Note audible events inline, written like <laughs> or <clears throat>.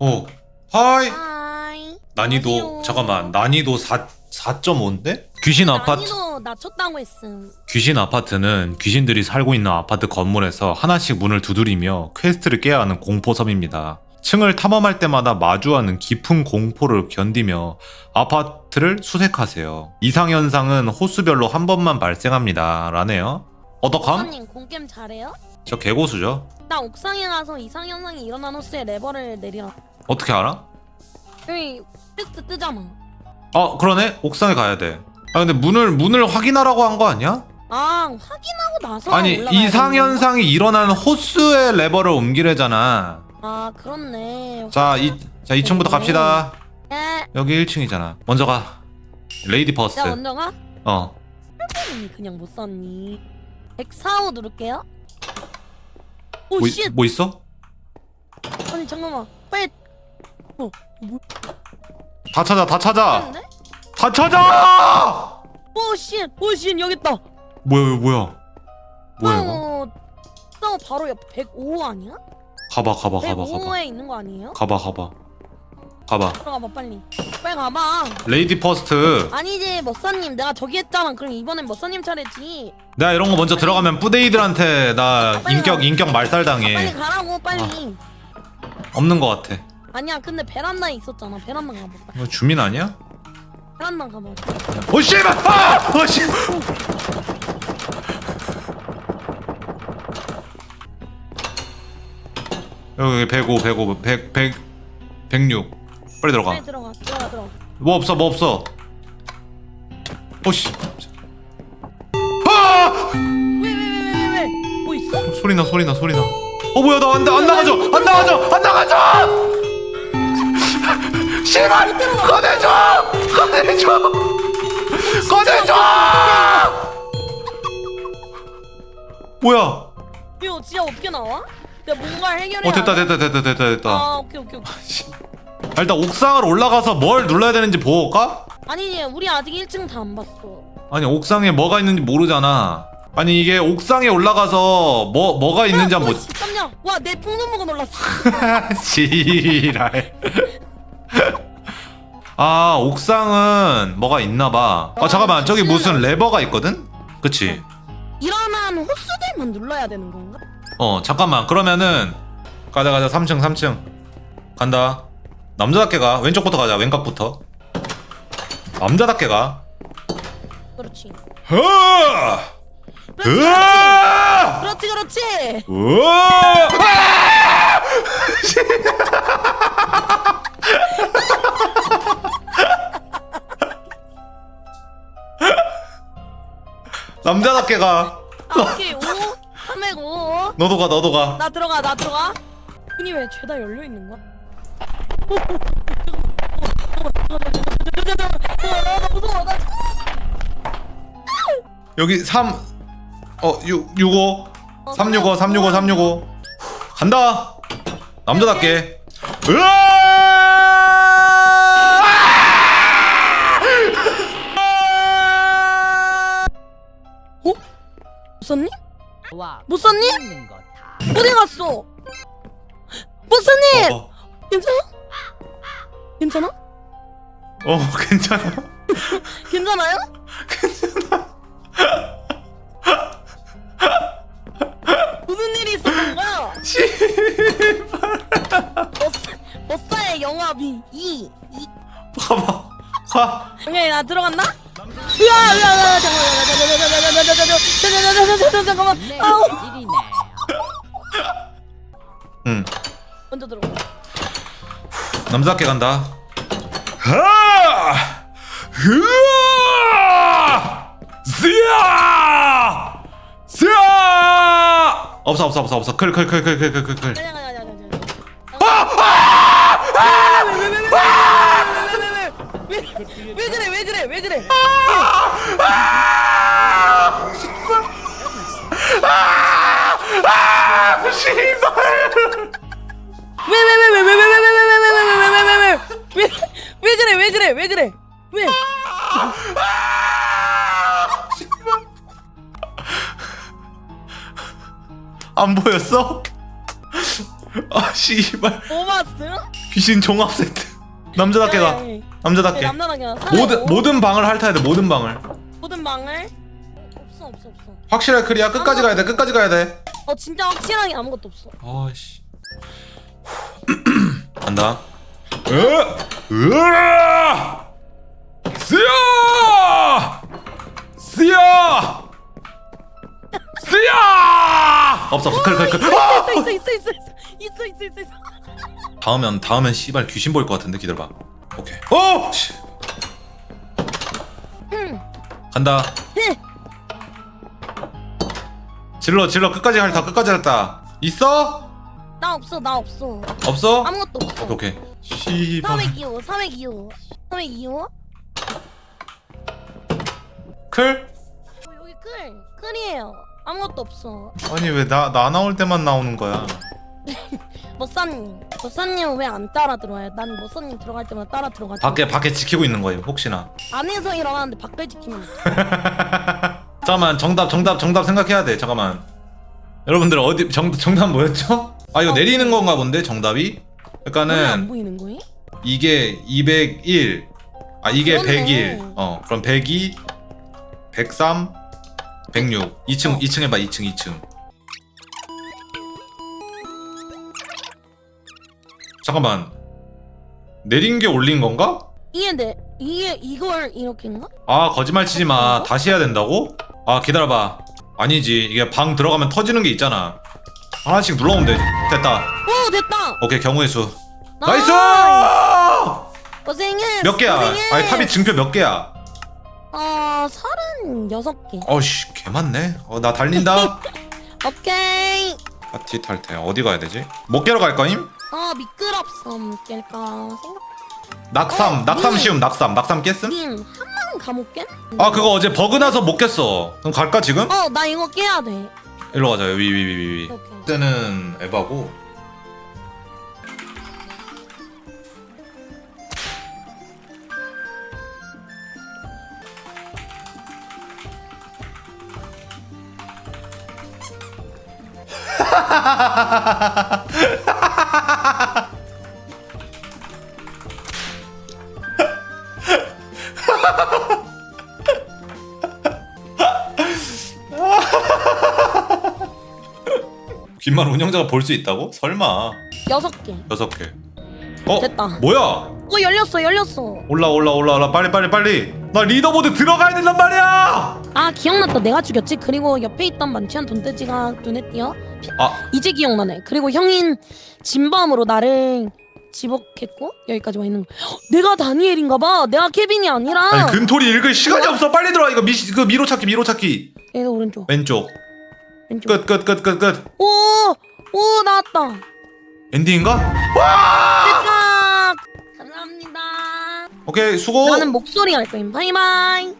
어. 하이. 하이. 난이도 안녕하세요. 잠깐만. 난이도 4 4.5인데? 귀신 아파트 난이도 낮췄다고 했음. 귀신 아파트는 귀신들이 살고 있는 아파트 건물에서 하나씩 문을 두드리며 퀘스트를 깨야 하는 공포섬입니다. 층을 탐험할 때마다 마주하는 깊은 공포를 견디며 아파트를 수색하세요. 이상현상은 호수별로 한 번만 발생합니다. 라네요. 어떡함? 선님 공겜 잘해요? 저 개고수죠. 나 옥상에 가서 이상 현상이 일어난 호수에 레버를 내리라. 어떻게 알아? 여기 퀘스트 뜨잖아. 어 그러네 옥상에 가야 돼. 아 근데 문을 문을 확인하라고 한 거 아니야? 아 확인하고 나서 아니 올라가야 이상 되는 건가? 현상이 일어나는 호수의 레버를 옮기래잖아. 아 그렇네. 자 이 자 2층부터 갑시다. 네. 여기 1층이잖아. 먼저 가. 레이디. 내가 먼저 가? 어. 음, 그냥 못 썼니. 145 누를게요. 오 뭐, 쉣. 뭐 있어? 아니 잠깐만. 빨리. 어 뭐? 다 찾아 다 찾아. 했는데? 다 찾아. 오 쉣. 오 쉣. 여기 있다. 뭐야 이거 뭐야? 뭐야 이거? 어, 저 바로 옆 105 아니야? 가봐 가봐 가봐 가봐. 105에 있는 거 아니에요? 가봐 가봐. 가봐. 들어가봐 빨리. 빨리 가봐. 레이디 퍼스트. 아니지 머싸님 내가 저기 했잖아. 그럼 이번엔 머싸님 차례지. 내가 이런 거 먼저 들어가면 뿌데이들한테 나 빨리 인격 가. 인격 말살 빨리 당해. 가라고 빨리. 없는 거 같아. 아니야 근데 베란다에 있었잖아. 베란다 가봐. 이거 주민 아니야? 베란다 가봐. 오 씨발! 아! 오 씨! 여기 105, 105, 100, 100, 106. 빨리 들어가. 빨리 들어가. 들어가 들어가. 뭐 없어, 뭐 없어. 오 씨. 아! 왜왜왜왜왜? 뭐 있어? 소리 나, 소리 나, 소리 나. 어 뭐야, 나안안 나가죠, 안 나가죠, 안 나가죠. 씨발, 꺼내줘, 꺼내줘, 꺼내줘. 뭐야? 이거 진짜 어떻게 나와? 내가 뭔가 해결해. 어 됐다 됐다 됐다 됐다 됐다 아 오케이 오케이 오케이. 아, 일단 옥상을 올라가서 뭘 눌러야 되는지 보고 올까? 아니지 우리 아직 1층 다 안 봤어. 아니 옥상에 뭐가 있는지 모르잖아 아니 이게 옥상에 올라가서 뭐 뭐가 있는지 한번 와, 씨, 깜짝. 와내 풍선 보고 놀랐어. 보 지랄 아 옥상은 뭐가 있나봐 아 잠깐만 저기 무슨 레버가 있거든? 그치? 일어난 호수들만 눌러야 되는 건가? 어 잠깐만 그러면은 가자 가자 3층 3층 간다 남자답게 가 왼쪽부터 가자 왼각부터 남자답게 가 그렇지. 으아! 그렇지 으아! 그렇지 그렇지. 으아! <laughs> 남자답게 가 아, 오케이 5 305 너도 가 너도 가 나 들어가 나 들어가 문이 왜 죄다 열려 있는 거야? 여기 3, 어, 6, 65. 365, 365, 365. 간다! 남자답게. 으아! 어? 무선님? 무선님? 어디 갔어? 무선님! 어, 어. 괜찮아? 괜찮아? 어 괜찮아 괜찮아요? 무슨 일이 있었던 거야? 머싸, 머싸의 영화비 2 2 봐봐 가 오케이 나 들어갔나? 으아 으아 으아 잠깐만 잠깐만 내 아우. 응. 먼저 들어가 남자답게 간다. 하! 흐아! 쓰야! 쓰야! 없어 없어 없어 없어. 클클클클클클클. 가자 가자 왜, 그래 왜 그래 왜 그래 아! 씨발! 왜 그래? 왜 그래? 왜? 아, 안 보였어? 아 씨발. 오마스? 귀신 종합 세트. 남자답게 가. 네. 남자답게. 네, 남자답게 나. 모든 모든 방을 핥아야 돼 모든 방을. 모든 망을? 없어 없어 없어. 확실하게 크리야. 끝까지 가야 돼 끝까지 가야 돼어. 어, 진짜 확실한 게 아무것도 없어. 아씨. <clears throat> 간다. 으아 으아 쓰야 쓰야 쓰야 없어 없어 클, 클, 클. 아! 있어 있어 있어 있어 있어 있어 있어 있어. 다음엔 다음엔 씨발 귀신 보일 것 같은데 기다려봐 오케이 어 씨. 응. 간다 네. 질러 질러 끝까지 핥다 끝까지 핥다 있어 나 없어 나 없어. 없어 아무것도 없어. 오케이 오케이 씨발 302호 302호 302호. 클 어, 여기 끌 끌이에요. 아무것도 없어. 아니 왜 나 나 나올 때만 나오는 거야 <laughs> 머싸님 머싸님 왜 안 따라 들어와요? 난 머싸님 들어갈 때마다 따라 들어가지. 밖에 밖에 지키고 있는 거예요 혹시나 안에서 일어나는데 밖을 지키면 돼. <laughs> 잠깐만 정답 정답 정답 생각해야 돼 잠깐만 여러분들 어디 정, 정답 뭐였죠? 아 이거 어. 내리는 건가 본데 정답이? 왜안 그러니까는 보이는 거예요? 이게 201 아 이게 그러네. 101 어 그럼 102 103 106 2층 어. 2층 해봐 2층 2층 잠깐만 내린 게 올린 건가? 이게 내 이게 이걸 이렇게인가? 아 거짓말 치지 마 다시 해야 된다고? 아 기다려봐 아니지 이게 방 들어가면 터지는 게 있잖아 하나씩 눌러오면 되지 됐다 오 됐다. 오케이 경우의 수 나이스! 고생했어. 몇 개야 고생했어. 아니 탑이 증표 몇 개야 어 서른 여섯 개. 어씨 개 많네 어 나 달린다 <laughs> 오케이. 파티 탈퇴 어디 가야 되지? 못 깨러 갈 거임? 어 미끄럽섬 깰까 생각. 낙삼 어, 낙삼 님. 쉬움 낙삼 낙삼 깼음? 님 한만 감옥 깬? 아 그거 어제 버그 나서 못 깼어 그럼 갈까 지금? 어나 이거 깨야 돼. 일로 가자 위위위 위위 오케이. 그때는 에바고 <laughs> 빈말 운영자가 볼 수 있다고? 설마 여섯 개. 여섯 개. 어? 됐다. 뭐야? 어 열렸어 열렸어. 올라 올라 올라 올라 빨리 빨리 빨리. 나 리더보드 들어가야 된단 말이야. 아 기억났다 내가 죽였지. 그리고 옆에 있던 만취한 돈돼지가 눈에 띄어. 아 이제 기억나네. 그리고 형인 진범으로 나를 지목했고 여기까지 와 있는 거. 헉, 내가 다니엘인가봐. 내가 케빈이 아니라. 아니 근토리 읽을 시간이 없어. 빨리 들어와 이거 미 그 미로 찾기 미로 찾기. 얘가 오른쪽. 왼쪽. 왼쪽. 끝 끝 끝 끝 끝. 오, 오 나왔다. 엔딩인가? 대박. 감사합니다. 오케이 수고. 나는 목소리 할 거임. 바이바이.